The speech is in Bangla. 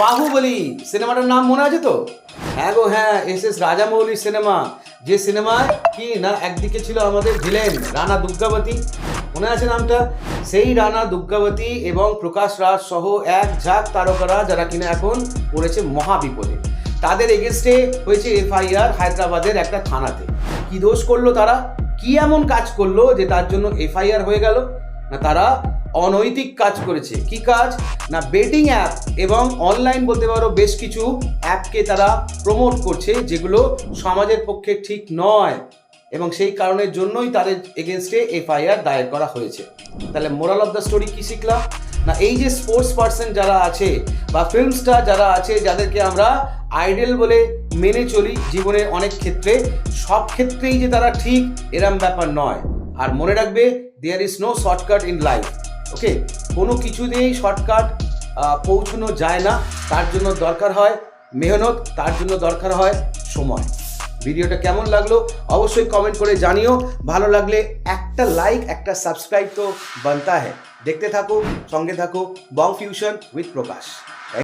বাহুবলী সিনেমাটার নাম মনে আছে তো? হ্যাঁ গো হ্যাঁ এস এস রাজামৌলির সিনেমা। যে সিনেমায় কি না একদিকে ছিল আমাদের ভিলেন, রানা দুর্গাবতী, মনে আছে নামটা? সেই রানা দুর্গাবতী এবং প্রকাশ রাজ সহ এক ঝাঁক তারকারা যারা কিনা এখন পড়েছে মহাবিপদে। তাদের এগেনস্টে হয়েছে এফআইআর হায়দ্রাবাদের একটা থানাতে। কি দোষ করল তারা? কি এমন কাজ করল যে তার জন্য এফআইআর হয়ে গেল? না তারা অনৈতিক কাজ করেছে। কি কাজ? না বেটিং অ্যাপ এবং অনলাইন বলতে পারো বেশ কিছু অ্যাপকে তারা প্রমোট করছে, যেগুলো সমাজের পক্ষে ঠিক নয় এবং সেই কারণের জন্যই তাদের এগেনস্টে এফআইআর দায়ের করা হয়েছে। তাহলে মোরাল অফ দ্য স্টোরি কি শিখলাম? না, এই যে স্পোর্টস পার্সন যারা আছে বা ফিল্ম স্টার যারা আছে, যাদেরকে আমরা আইডল বলে মেনে চলি জীবনের অনেক ক্ষেত্রে, সব ক্ষেত্রেই যে তারা ঠিক, এরম ব্যাপার নয়। আর মনে রাখবে there is no shortcut in life okay? কোনো কিছু দিয়েই শর্টকাট পৌঁছানো যায় না। তার জন্য দরকার হয় মেহনত, তার জন্য দরকার হয় সময়। ভিডিওটা কেমন লাগল অবশ্যই কমেন্ট করে জানিও। ভালো লাগলে একটা লাইক একটা সাবস্ক্রাইব তো বানতা হ্যাঁ দেখতে থাকো, সঙ্গে থাকো বং ফিউশন উইথ প্রকাশ